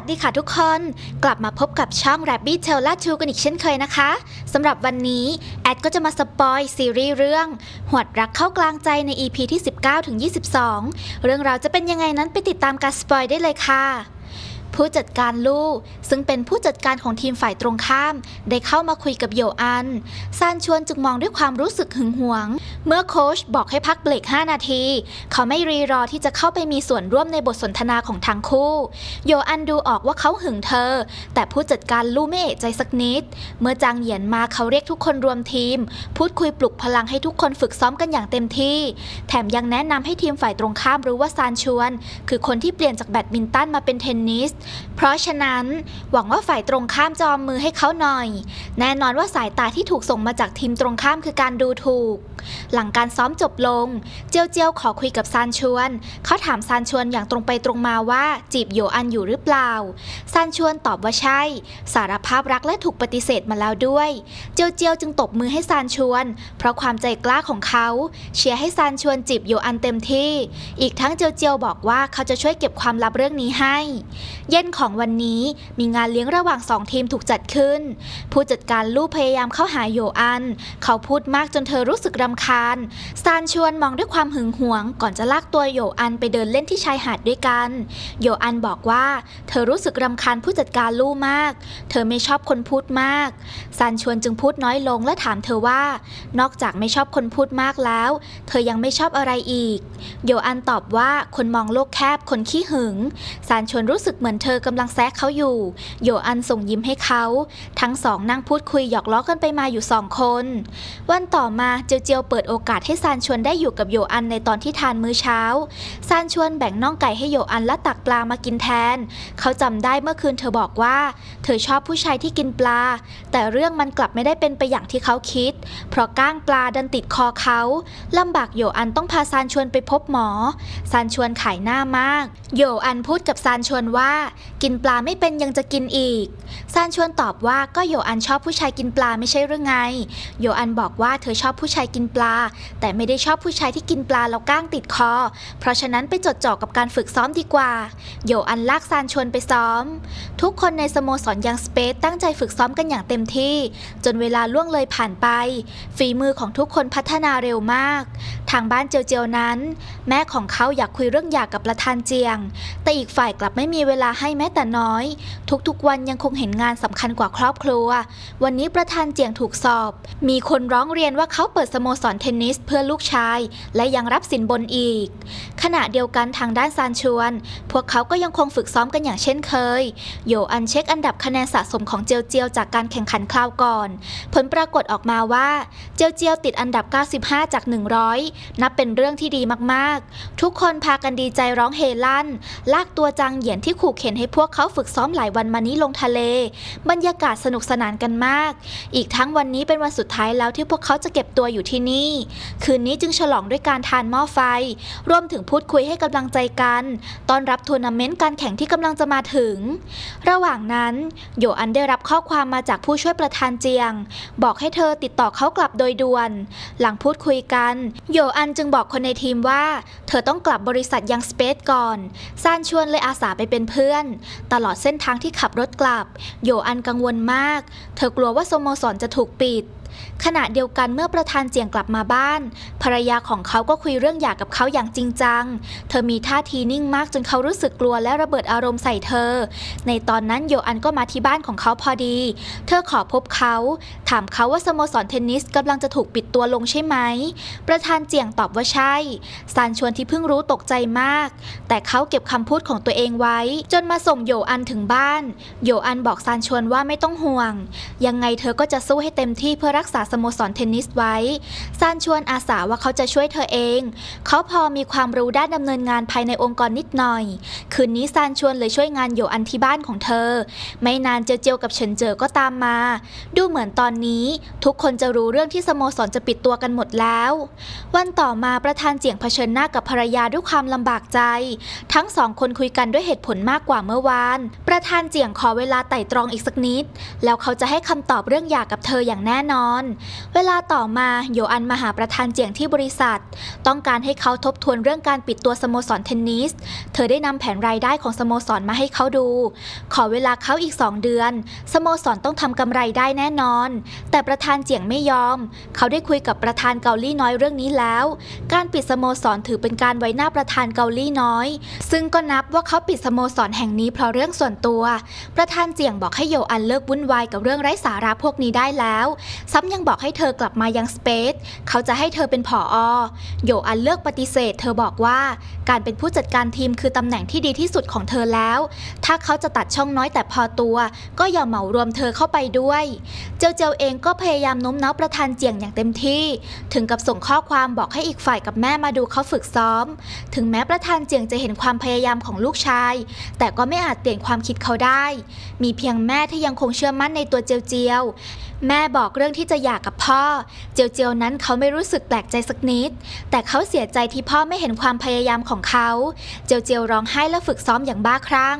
วัสดีค่ะทุกคน กลับมาพบกับช่อง Rabbit t a i l ล่าชูกันอีกเช่นเคยนะคะสำหรับวันนี้ แอดก็จะมาสปอยซีรีส์เรื่อง หวดรักเข้ากลางใจใน EP ที่ 19ถึง22 เรื่องราวจะเป็นยังไงนั้นไปติดตามการสปอยได้เลยค่ะ ผู้จัดการลู่ซึ่งเป็นผู้จัดการของทีมฝ่ายตรงข้าม ได้เข้ามาคุยกับโยอัน ซานชวนจึงมองด้วยความรู้สึกหึงหวง เมื่อโค้ชบอกให้พักเบรก 5 นาที เขาไม่รีรอที่จะเข้าไปมีส่วนร่วมในบทสนทนาของทั้งคู่โยอันดูออกว่าเขาหึงเธอ แต่ผู้จัดการลู่ไม่เอะใจสักนิด เมื่อจางเหยียนมาเขาเรียกทุกคนรวมทีม พูดคุยปลุกพลังให้ทุกคนฝึกซ้อมกันอย่างเต็มที่ แถมยังแนะนำให้ทีมฝ่ายตรงข้ามรู้ว่าซานชวน คือคนที่เปลี่ยนจากแบดมินตันมาเป็นเทนนิสเพราะฉะนั้นหวังว่าฝ่ายตรงข้ามจอามือให้เขาหน่อย แน่นอนว่าสายตาที่ถูกส่งมาจากทีมตรงข้ามคือการดูถูก หลังการซ้อมจบลง เจียวเจียวขอคุยกับซานชวน เขาถามซานชวนอย่างตรงไปตรงมาว่าจีบโยอันอยู่หรือเปล่าซานชวนตอบว่าใช่ สารภาพรักและถูกปฏิเสธมาแล้วด้วย เจียวเจียวจึงตบมือให้ซานชวน เพราะความใจกล้าของเขาเชียร์ให้ซานชวนจีบโยอันเต็มที่ อีกทั้งเจียวเจียวบอกว่าเขาจะช่วยเก็บความลับเรื่องนี้ให้เย็นของวันนี้มีงานเลี้ยงระหว่างสองทีมถูกจัดขึ้น ผู้จัดการลู่พยายามเข้าหาโยอัน เขาพูดมากจนเธอรู้สึกรำคาญ ซานชวนมองด้วยความหึงหวง ก่อนจะลากตัวโยอันไปเดินเล่นที่ชายหาดด้วยกัน โยอันบอกว่า เธอรู้สึกรำคาญผู้จัดการลู่มาก เธอไม่ชอบคนพูดมาก ซานชวนจึงพูดน้อยลงและถามเธอว่า นอกจากไม่ชอบคนพูดมากแล้ว เธอยังไม่ชอบอะไรอีก โยอันตอบว่าคนมองโลกแคบคนขี้หึง ซานชวนรู้สึกเหมือนเธอกำลังแซะเขาอยู่ โยอันส่งยิ้มให้เขา ทั้งสองนั่งพูดคุยหยอกล้อกันไปมาอยู่สองคน วันต่อมาเจียวเจียวเปิดโอกาสให้ซานชวนได้อยู่กับโยอันในตอนที่ทานมื้อเช้า ซานชวนแบ่งน่องไก่ให้โยอันและตักปลามากินแทน เขาจำได้เมื่อคืนเธอบอกว่า เธอชอบผู้ชายที่กินปลา แต่เรื่องมันกลับไม่ได้เป็นไปอย่างที่เขาคิด เพราะก้างปลาดันติดคอเขาลำบากโยอันต้องพาซานชวนไปพบหมอ ซานชวนขายหน้ามาก โยอันพูดกับซานชวนว่ากินปลาไม่เป็นยังจะกินอีก ซานชวนตอบว่าก็โยอันชอบผู้ชายกินปลาไม่ใช่หรือไง โยอันบอกว่าเธอชอบผู้ชายกินปลา แต่ไม่ได้ชอบผู้ชายที่กินปลาแล้วก้างติดคอ เพราะฉะนั้นไปจดจ่อกับการฝึกซ้อมดีกว่า โยอันลากซานชวนไปซ้อม ทุกคนในสโมสรยังสเปซตั้งใจฝึกซ้อมกันอย่างเต็มที่ จนเวลาล่วงเลยผ่านไป ฝีมือของทุกคนพัฒนาเร็วมาก ทางบ้านเจียวเจียวนั้น แม่ของเขาอยากคุยเรื่องหย่ากับประธานเจียง แต่อีกฝ่ายกลับไม่มีเวลาให้แม้แต่น้อย ทุกๆวันยังคงเห็นงานสำคัญกว่าครอบครัว วันนี้ประธานเจียงถูกสอบ มีคนร้องเรียนว่าเขาเปิดสโมสรเทนนิสเพื่อลูกชาย และยังรับสินบนอีก ขณะเดียวกันทางด้านซานชวน พวกเขาก็ยังคงฝึกซ้อมกันอย่างเช่นเคย โยอันเช็คอันดับคะแนนสะสมของเจียวเจียวจากการแข่งขันคราวก่อน ผลปรากฏออกมาว่าเจียวเจียวติดอันดับ 95 จาก 100 นับเป็นเรื่องที่ดีมากๆ ทุกคนพากันดีใจร้องเฮลั่น ลากตัวจางเหยียนที่ขู่เข็นให้พวกเขาฝึกซ้อมหลายวันมานี้ลงทะเล บรรยากาศสนุกสนานกันมาก อีกทั้งวันนี้เป็นวันสุดท้ายแล้วที่พวกเขาจะเก็บตัวอยู่ที่นี่ คืนนี้จึงฉลองด้วยการทานหม้อไฟ รวมถึงพูดคุยให้กำลังใจกันต้อนรับทัวร์นาเมนต์การแข่งที่กำลังจะมาถึง ระหว่างนั้นโยอันได้รับข้อความมาจากผู้ช่วยประธานเจียง บอกให้เธอติดต่อเขากลับโดยด่วน หลังพูดคุยกันโยอันจึงบอกคนในทีมว่า เธอต้องกลับบริษัทยังสเปซก่อนซานชวนเลยอาสาไปเป็นเพื่อนตลอดเส้นทางที่ขับรถกลับ โยอันกังวลมาก เธอกลัวว่าสโมสรจะถูกปิด ขณะเดียวกันเมื่อประธานเจียงกลับมาบ้าน ภรรยาของเขาก็คุยเรื่องหย่ากับเขาอย่างจริงจัง เธอมีท่าทีนิ่งมากจนเขารู้สึกกลัวและระเบิดอารมณ์ใส่เธอ ในตอนนั้นโยอันก็มาที่บ้านของเขาพอดี เธอขอพบเขา ถามเขาว่าสโมสรเทนนิสกำลังจะถูกปิดตัวลงใช่ไหม ประธานเจียงตอบว่าใช่ ซานชวนที่เพิ่งรู้ตกใจมาก แต่เขาเก็บคำพูดของตัวเองไว้ จนมาส่งโยอันถึงบ้าน โยอันบอกซานชวนว่าไม่ต้องห่วง ยังไงเธอก็จะสู้ให้เต็มที่เพื่อรักษาสโมสรเทนนิสไว้ ซานชวนอาสาว่าเขาจะช่วยเธอเอง เขาพอมีความรู้ด้านดำเนินงานภายในองค์กรนิดหน่อย คืนนี้ซานชวนเลยช่วยงานโยอันที่บ้านของเธอ ไม่นานเจียวเจียวกับเฉินเจอก็ตามมา ดูเหมือนตอนนี้ ทุกคนจะรู้เรื่องที่สโมสรจะปิดตัวกันหมดแล้ว วันต่อมาประธานเจียงเผชิญหน้ากับภรรยาด้วยความลำบากใจ ทั้งสองคนคุยกันด้วยเหตุผลมากกว่าเมื่อวาน ประธานเจียงขอเวลาไต่ตรองอีกสักนิด แล้วเขาจะให้คำตอบเรื่องหย่ากับเธออย่างแน่นออนเวลาต่อมาโยอันมาหาประธานเจียงที่บริษัท ต้องการให้เขาทบทวนเรื่องการปิดตัวสโมสรเทนนิส เธอได้นำแผนรายได้ของสโมสรมาให้เขาดู ขอเวลาเขาอีก 2 เดือน สโมสรต้องทำกำไรได้แน่นอน แต่ประธานเจียงไม่ยอม เขาได้คุยกับประธานเกาหลีน้อยเรื่องนี้แล้ว การปิดสโมสรถือเป็นการไว้หน้าประธานเกาหลีน้อย ซึ่งก็นับว่าเขาปิดสโมสรแห่งนี้เพราะเรื่องส่วนตัว ประธานเจียงบอกให้โยอันเลิกวุ่นวายกับเรื่องไร้สาระพวกนี้ได้แล้วซ้ำยังบอกให้เธอกลับมายังสเปซเขาจะให้เธอเป็นผออโยอันเลือกปฏิเสธ เธอบอกว่าการเป็นผู้จัดการทีมคือตำแหน่งที่ดีที่สุดของเธอแล้ว ถ้าเขาจะตัดช่องน้อยแต่พอตัว ก็อย่าเหมารวมเธอเข้าไปด้วย เจียวเจียวเองก็พยายามโน้มน้าวประธานเจียงอย่างเต็มที่ ถึงกับส่งข้อความบอกให้อีกฝ่ายกับแม่มาดูเขาฝึกซ้อม ถึงแม้ประธานเจียงจะเห็นความพยายามของลูกชาย แต่ก็ไม่อาจเปลี่ยนความคิดเขาได้ มีเพียงแม่ที่ยังคงเชื่อมั่นในตัวเจียวเจียว แม่บอกเรื่องที่จะหย่ากกับพ่อ เจียวเจียวนั้นเขาไม่รู้สึกแปลกใจสักนิด แต่เขาเสียใจที่พ่อไม่เห็นความพยายามของเขา เจียวเจียวร้องไห้และฝึกซ้อมอย่างบ้าคลั่ง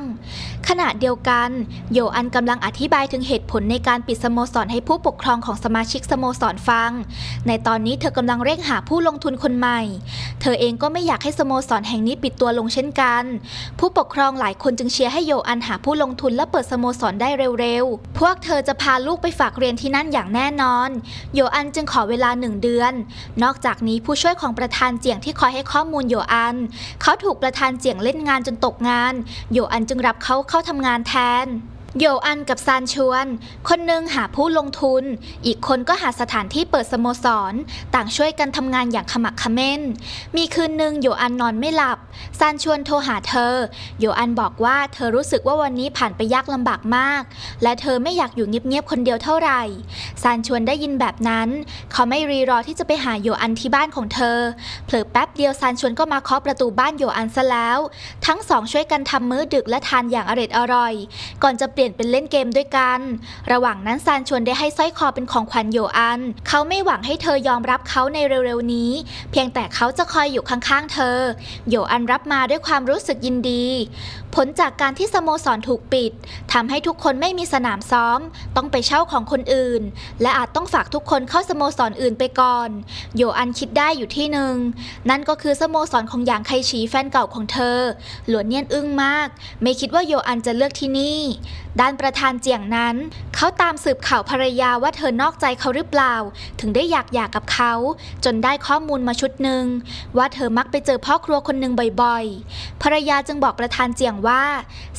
ขณะเดียวกัน โยอันกำลังอธิบายถึงเหตุผลในการปิดสโมสรให้ผู้ปกครองของสมาชิกสโมสรฟัง ในตอนนี้เธอกำลังเร่งหาผู้ลงทุนคนใหม่ เธอเองก็ไม่อยากให้สโมสรแห่งนี้ปิดตัวลงเช่นกัน ผู้ปกครองหลายคนจึงเชียร์ให้โยอันหาผู้ลงทุนและเปิดสโมสรได้เร็วๆ พวกเธอจะพาลูกไปฝากเรียนที่นั่นอย่างแน่นอน โยอันจึงขอเวลาหนึ่งเดือน นอกจากนี้ผู้ช่วยของประธานเจียงที่คอยให้ข้อมูลโยอัน เขาถูกประธานเจียงเล่นงานจนตกงาน โยอันจึงรับเขาเข้าทำงานแทน โยอันกับซานชวน คนหนึ่งหาผู้ลงทุน อีกคนก็หาสถานที่เปิดสโมสร ต่างช่วยกันทำงานอย่างขมักเขม้น มีคืนหนึ่งโยอันนอนไม่หลับ ซานชวนโทรหาเธอ โยอันบอกว่าเธอรู้สึกว่าวันนี้ผ่านไปยากลำบากมาก และเธอไม่อยากอยู่เงียบๆคนเดียวเท่าไหร่ ซานชวนได้ยินแบบนั้น เขาไม่รีรอที่จะไปหาโยอันที่บ้านของเธอ เผลอแป๊บเดียวซานชวนก็มาเคาะประตูบ้านโยอันซะแล้ว ทั้งสองช่วยกันทำมื้อดึกและทานอย่างอร็ดอร่อย ก่อนจะเปลี่ยนเป็นเล่นเกมด้วยกัน ระหว่างนั้นซานชวนได้ให้สร้อยคอเป็นของขวัญโยอัน เขาไม่หวังให้เธอยอมรับเขาในเร็วๆนี้ เพียงแต่เขาจะคอยอยู่ข้างๆเธอ โยอันรับมาด้วยความรู้สึกยินดีผลจากการที่สโมสรถูกปิดทำให้ทุกคนไม่มีสนามซ้อม ต้องไปเช่าของคนอื่น และอาจต้องฝากทุกคนเข้าสโมสรอื่นไปก่อน โยอันคิดได้อยู่ที่หนึ่ง นั่นก็คือสโมสรของหยางไคฉีแฟนเก่าของเธอ หลวนเนียนอึ้งมาก ไม่คิดว่าโยอันจะเลือกที่นี่ ด้านประธานเจียงนั้น เขาตามสืบข่าวภรรยาว่าเธอนอกใจเขาหรือเปล่า ถึงได้อยากหย่ากับเขา จนได้ข้อมูลมาชุดหนึ่งว่าเธอมักไปเจอพ่อครัวคนหนึ่งบ่อยๆ ภรรยาจึงบอกประธานเจียงว่า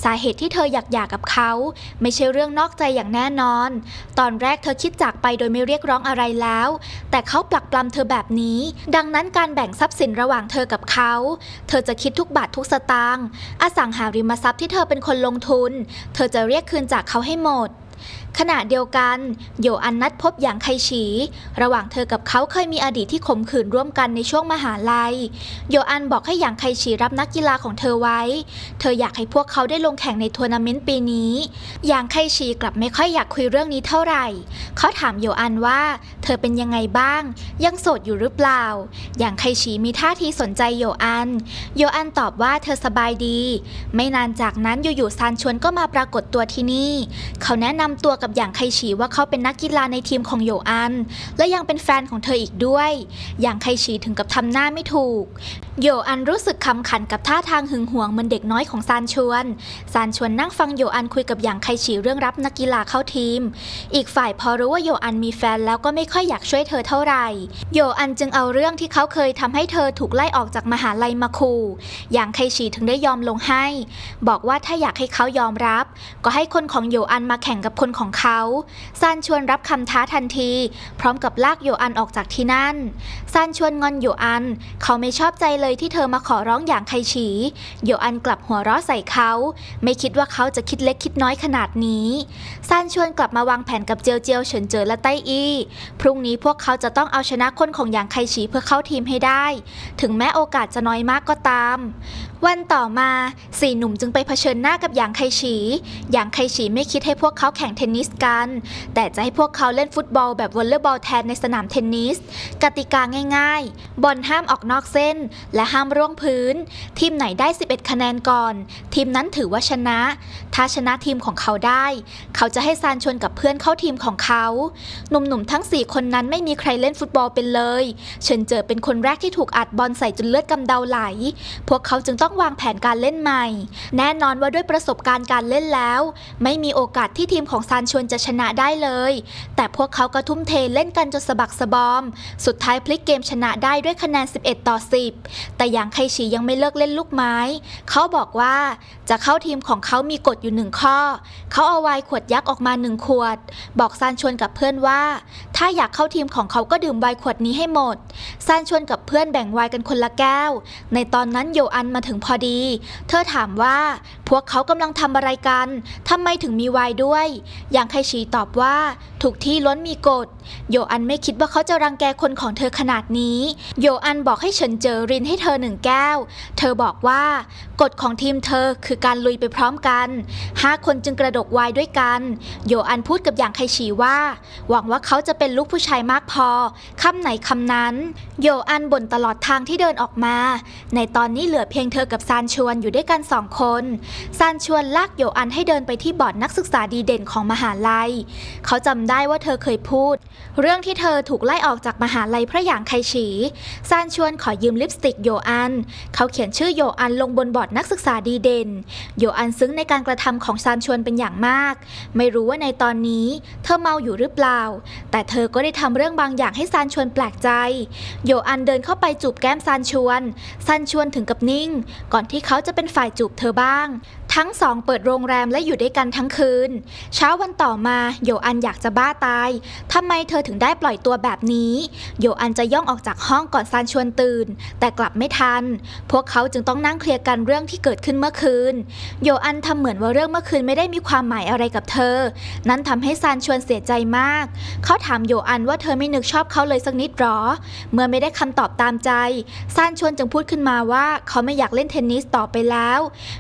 สาเหตุที่เธออยากหย่ากับเขา ไม่ใช่เรื่องนอกใจอย่างแน่นอน ตอนแรกเธอคิดจากไปโดยไม่เรียกร้องอะไรแล้ว แต่เขาปลักปลำเธอแบบนี้ ดังนั้นการแบ่งทรัพย์สินระหว่างเธอกับเขา เธอจะคิดทุกบาททุกสตางค์อสังหาริมทรัพย์ที่เธอเป็นคนลงทุน เธอจะเรียกคืนจากเขาให้หมด ขณะเดียวกัน โยอันนัดพบอย่างไคฉี ระหว่างเธอกับเขาเคยมีอดีตที่ข่มขืนร่วมกันในช่วงมหาลัย โยอันบอกให้อย่างไคฉีรับนักกีฬาของเธอไว้ เธออยากให้พวกเขาได้ลงแข่งในทัวร์นาเมนต์ปีนี้อย่างไคฉีกลับไม่ค่อยอยากคุยเรื่องนี้เท่าไหร่ เขาถามโยอันว่า เธอเป็นยังไงบ้าง ยังโสดอยู่หรือเปล่า อย่างไคฉีมีท่าทีสนใจโยอัน โยอันตอบว่าเธอสบายดี ไม่นานจากนั้นอยู่ๆซานชวนก็มาปรากฏตัวที่นี่ เขาแนะนำตัวกับอย่างไคฉีว่าเขาเป็นนักกีฬาในทีมของโยอัน และยังเป็นแฟนของเธออีกด้วยอย่างไคฉีถึงกับทำหน้าไม่ถูก โยอันรู้สึกคำขันกับท่าทางหึงหวงเหมือนเด็กน้อยของซานชวนซานชวนนั่งฟังโยอันคุยกับอย่างไคฉีเรื่องรับนักกีฬาเข้าทีม อีกฝ่ายพอรู้ว่าโยอันมีแฟนแล้วก็ไม่ค่อยอยากช่วยเธอเท่าไหร่ โยอันจึงเอาเรื่องที่เขาเคยทำให้เธอถูกไล่ออกจากมหาลัยมาขู่อย่างไคฉีถึงได้ยอมลงให้ บอกว่าถ้าอยากให้เขายอมรับ ก็ให้คนของโยอันมาแข่งกับคนของเขาซานชวนรับคำท้าทันที พร้อมกับลากโยอันออกจากที่นั่นซานชวนงอนโยอัน เขาไม่ชอบใจเลยที่เธอมาขอร้องอย่างไคฉีโยอันกลับหัวเราะใส่เขา ไม่คิดว่าเขาจะคิดเล็กคิดน้อยขนาดนี้ซานชวนกลับมาวางแผนกับเจียวเจียวเฉินเจอและไต้อี้พรุ่งนี้พวกเขาจะต้องเอาชนะคนของหยางไคฉีเพื่อเข้าทีมให้ได้ ถึงแม้โอกาสจะน้อยมากก็ตาม วันต่อมาสี่หนุ่มจึงไปเผชิญหน้ากับหยางไคฉีหยางไคฉีไม่คิดให้พวกเขาแข่งเทนนิสนิสกัน แต่จะให้พวกเขาเล่นฟุตบอลแบบวอลเลย์บอลแทนในสนามเทนนิส กติกาง่ายๆ บอลห้ามออกนอกเส้น และห้ามร่วงพื้น ทีมไหนได้ 11 คะแนนก่อน ทีมนั้นถือว่าชนะ ถ้าชนะทีมของเขาได้ เขาจะให้ซานชวนกับเพื่อนเข้าทีมของเขา หนุ่มๆทั้ง 4 คนนั้นไม่มีใครเล่นฟุตบอลเป็นเลย เฉินเจอเป็นคนแรกที่ถูกอัดบอลใส่จนเลือดกำเดาไหล พวกเขาจึงต้องวางแผนการเล่นใหม่ แน่นอนว่าด้วยประสบการณ์การเล่นแล้ว ไม่มีโอกาสที่ทีมของซานชวนจะชนะได้เลย แต่พวกเขาก็ทุ่มเทเล่นกันจนสะบักสะบอม สุดท้ายพลิกเกมชนะได้ด้วยคะแนน 11 ต่อ 10 แต่อย่างไคฉียังไม่เลิกเล่นลูกไม้ เขาบอกว่าจะเข้าทีมของเขามีกฎอยู่หนึ่งข้อ เขาเอาไวน์ขวดยักษ์ออกมาหนึ่งขวด บอกซานชวนกับเพื่อนว่า ถ้าอยากเข้าทีมของเขาก็ดื่มไวน์ขวดนี้ให้หมด ซานชวนกับเพื่อนแบ่งไวน์กันคนละแก้ว ในตอนนั้นโยอันมาถึงพอดี เธอถามว่า พวกเขากำลังทำอะไรกันทำไมถึงมีไวน์ด้วย อย่างไคชีตอบว่าถูกที่ล้วนมีกฎ โยอันไม่คิดว่าเขาจะรังแกคนของเธอขนาดนี้ โยอันบอกให้เฉินเจอรินให้เธอหนึ่งแก้ว เธอบอกว่ากฎของทีมเธอคือการลุยไปพร้อมกันห้าคนจึงกระดกวน์ด้วยกัน โยอันพูดกับอย่างไคฉีว่า หวังว่าเขาจะเป็นลูกผู้ชายมากพอคำไหนคำนั้น โยอันบ่นตลอดทางที่เดินออกมา ในตอนนี้เหลือเพียงเธอกับซานชวนอยู่ด้วยกันสองคนซานชวนลากโยอันให้เดินไปที่บอร์ดนักศึกษาดีเด่นของมหาลัย เขาจำได้ว่าเธอเคยพูด เรื่องที่เธอถูกไล่ออกจากมหาลัยพระอย่างไคฉีซานชวนขอยืมลิปสติกโยอัน เขาเขียนชื่อโยอันลงบนบอร์ดนักศึกษาดีเด่น โยอันซึ้งในการกระทำของซานชวนเป็นอย่างมาก ไม่รู้ว่าในตอนนี้ เธอเมาอยู่หรือเปล่า แต่เธอก็ได้ทำเรื่องบางอย่างให้ซานชวนแปลกใจ โยอันเดินเข้าไปจูบแก้มซานชวน ซานชวนถึงกับนิ่ง ก่อนที่เขาจะเป็นฝ่ายจูบเธอบ้างทั้งสองเปิดโรงแรมและอยู่ด้วยกันทั้งคืน เช้าวันต่อมาโยอันอยากจะบ้าตายทำไมเธอถึงได้ปล่อยตัวแบบนี้ โยอันจะย่องออกจากห้องก่อนซานชวนตื่น แต่กลับไม่ทัน พวกเขาจึงต้องนั่งเคลียร์กันเรื่องที่เกิดขึ้นเมื่อคืน โยอันทำเหมือนว่าเรื่องเมื่อคืนไม่ได้มีความหมายอะไรกับเธอ นั้นทำให้ซานชวนเสียใจมาก เขาถามโยอันว่าเธอไม่นึกชอบเขาเลยสักนิดหรอ เมื่อไม่ได้คำตอบตามใจซานชวนจึงพูดขึ้นมาว่าเขาไม่อยากเล่นเทนนิสต่อไปแล้ว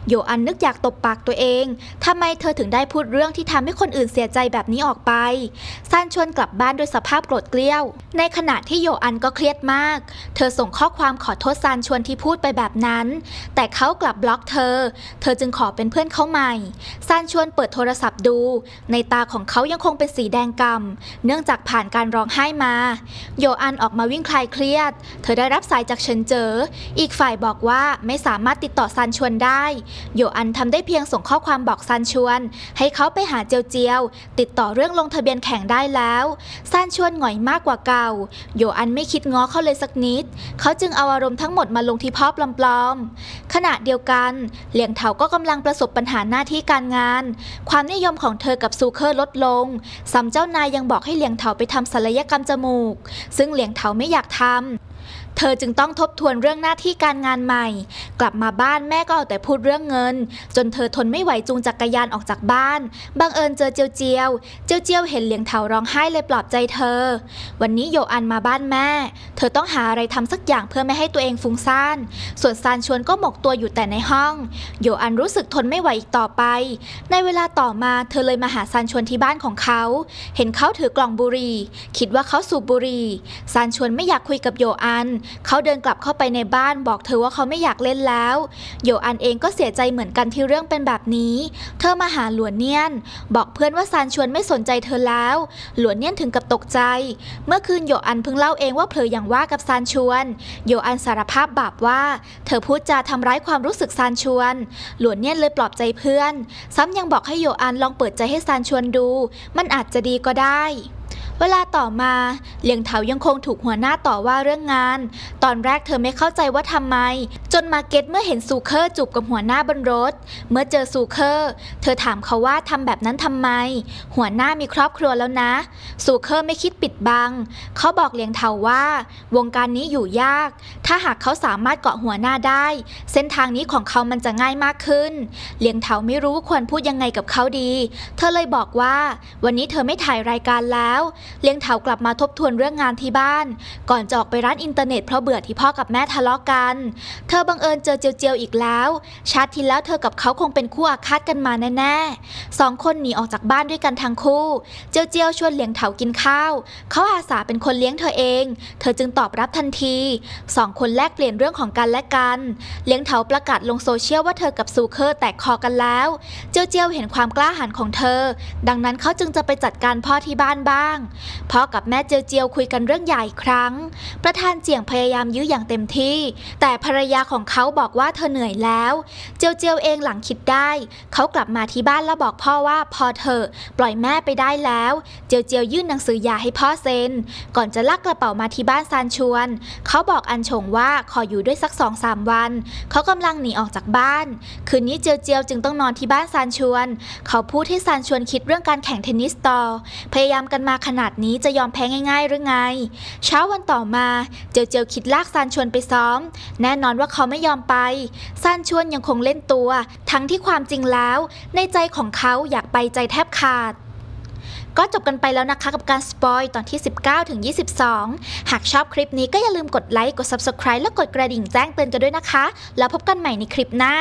โยอันนึกอยากตบปากตัวเองทำไมเธอถึงได้พูดเรื่องที่ทำให้คนอื่นเสียใจแบบนี้ออกไปซานชวนกลับบ้านด้วยสภาพโกรธเกลี้ยว ในขณะที่โยอันก็เครียดมาก เธอส่งข้อความขอโทษซานชวนที่พูดไปแบบนั้น แต่เขากลับบล็อกเธอ เธอจึงขอเป็นเพื่อนเขาใหม่ซานชวนเปิดโทรศัพท์ดู ในตาของเขายังคงเป็นสีแดงกำ่ำเนื่องจากผ่านการร้องไห้มา โยอันออกมาวิ่งคลายเครียด เธอได้รับสายจากเฉินเจอ อีกฝ่ายบอกว่าไม่สามารถติดต่อซานชวนได้ โยอันทำได้เพียงส่งข้อความบอกซานชวน ให้เขาไปหาเจียวเจียว ติดต่อเรื่องลงทะเบียนแข่งได้แล้วซานชวนหงอยมากกว่าเก่า โยอันไม่คิดง้อเขาเลยสักนิด เขาจึงเอาอารมณ์ทั้งหมดมาลงที่พ่อปลอมๆขณะเดียวกัน เหลียงเถาก็กำลังประสบปัญหาหน้าที่การงาน ความนิยมของเธอกับซูเคอร์ลดลงซ้ำเจ้านายยังบอกให้เหลียงเถาไปทำศัลยกรรมจมูก ซึ่งเหลียงเถาไม่อยากทำ เธอจึงต้องทบทวนเรื่องหน้าที่การงานใหม่ กลับมาบ้านแม่ก็เอาแต่พูดเรื่องเงิน จนเธอทนไม่ไหวจูงจักรยานออกจากบ้าน บังเอิญเจอเจียวเจียว เจียวเจียวเห็นเหลียงเถาร้องไห้เลยปลอบใจเธอ วันนี้โยอันมาบ้านแม่ เธอต้องหาอะไรทำสักอย่างเพื่อไม่ให้ตัวเองฟุ้งซ่าน ส่วนซานชวนก็หมกตัวอยู่แต่ในห้อง โยอันรู้สึกทนไม่ไหวอีกต่อไป ในเวลาต่อมาเธอเลยมาหาซานชวนที่บ้านของเขา เห็นเขาถือกล่องบุหรี่ คิดว่าเขาสูบบุหรี่ ซานชวนไม่อยากคุยกับโยอันเขาเดินกลับเข้าไปในบ้านบอกเธอว่าเขาไม่อยากเล่นแล้ว โยอันเองก็เสียใจเหมือนกันที่เรื่องเป็นแบบนี้ เธอมาหาหลวนเนียน บอกเพื่อนว่าซานชวนไม่สนใจเธอแล้ว หลวนเนียนถึงกับตกใจ เมื่อคืนโยอันเพิ่งเล่าเองว่าเผลออย่างว่ากับซานชวน โยอันสารภาพบาปว่า เธอพูดจาทำร้ายความรู้สึกซานชวน หลวนเนียนเลยปลอบใจเพื่อน ซ้ำยังบอกให้โยอันลองเปิดใจให้ซานชวนดู มันอาจจะดีก็ได้ เวลาต่อมาเลียงเถายังคงถูกหัวหน้าต่อว่าเรื่องงาน ตอนแรกเธอไม่เข้าใจว่าทำไม จนมาเก็ตเมื่อเห็นซูเคอร์จูบกับหัวหน้าบนรถ เมื่อเจอซูเคอร์ เธอถามเขาว่าทำแบบนั้นทำไม หัวหน้ามีครอบครัวแล้วนะ ซูเคอร์ไม่คิดปิดบัง เขาบอกเลียงเถาว่า วงการนี้อยู่ยาก ถ้าหากเขาสามารถเกาะหัวหน้าได้ เส้นทางนี้ของเขามันจะง่ายมากขึ้น เลียงเถาไม่รู้ควรพูดยังไงกับเขาดี เธอเลยบอกว่า วันนี้เธอไม่ถ่ายรายการแล้วเลี้ยงเถากลับมาทบทวนเรื่องงานที่บ้าน ก่อนจะออกไปร้านอินเทอร์เน็ตเพราะเบื่อที่พ่อกับแม่ทะเลาะกัน เธอบังเอิญเจอเจียวเจียวอีกแล้ว ชาติที่แล้วเธอกับเขาคงเป็นคู่อาฆาตกันมาแน่ๆสองคนหนีออกจากบ้านด้วยกันทั้งคู่ เจียวเจียวชวนเลี้ยงเถากินข้าว เขาอาสาเป็นคนเลี้ยงเธอเอง เธอจึงตอบรับทันทีสองคนแลกเปลี่ยนเรื่องของกันและกัน เลี้ยงเถาประกาศลงโซเชียลว่าเธอกับซูเคอร์แตกคอกันแล้ว เจียวเจียวเห็นความกล้าหาญของเธอ ดังนั้นเขาจึงจะไปจัดการพ่อที่บ้านบ้างพ่อกับแม่เจียวเจียวคุยกันเรื่องใหญ่อีกครั้ง ประธานเจียงพยายามยื้ออย่างเต็มที่ แต่ภรรยาของเขาบอกว่าเธอเหนื่อยแล้ว เจียวเจียวเองหลังคิดได้ เขากลับมาที่บ้านแล้วบอกพ่อว่าพอเถอะปล่อยแม่ไปได้แล้ว เจียวเจียวยื่นหนังสือหย่าให้พ่อเซ็น ก่อนจะลากกระเป๋ามาที่บ้านซานชวน เขาบอกอันชงว่าขออยู่ด้วยสักสองสามวัน เขากำลังหนีออกจากบ้าน คืนนี้เจียวเจียวจึงต้องนอนที่บ้านซานชวน เขาพูดให้ซานชวนคิดเรื่องการแข่งเทนนิสต่อ พยายามกันมาขนาดดนี้จะยอมแพ้ง่าย ๆ หรือไง เช้าวันต่อมา เจียวเจียวคิดลากซานชวนไปซ้อม แน่นอนว่าเขาไม่ยอมไป ซานชวนยังคงเล่นตัว ทั้งที่ความจริงแล้ว ในใจของเขาอยากไปใจแทบขาดก็จบกันไปแล้วนะคะกับการสปอยตอนที่ 19 ถึง 22 หากชอบคลิปนี้ก็อย่าลืมกดไลค์ กด Subscribe และกดกระดิ่งแจ้งเตือนกันด้วยนะคะ แล้วพบกันใหม่ในคลิปหน้า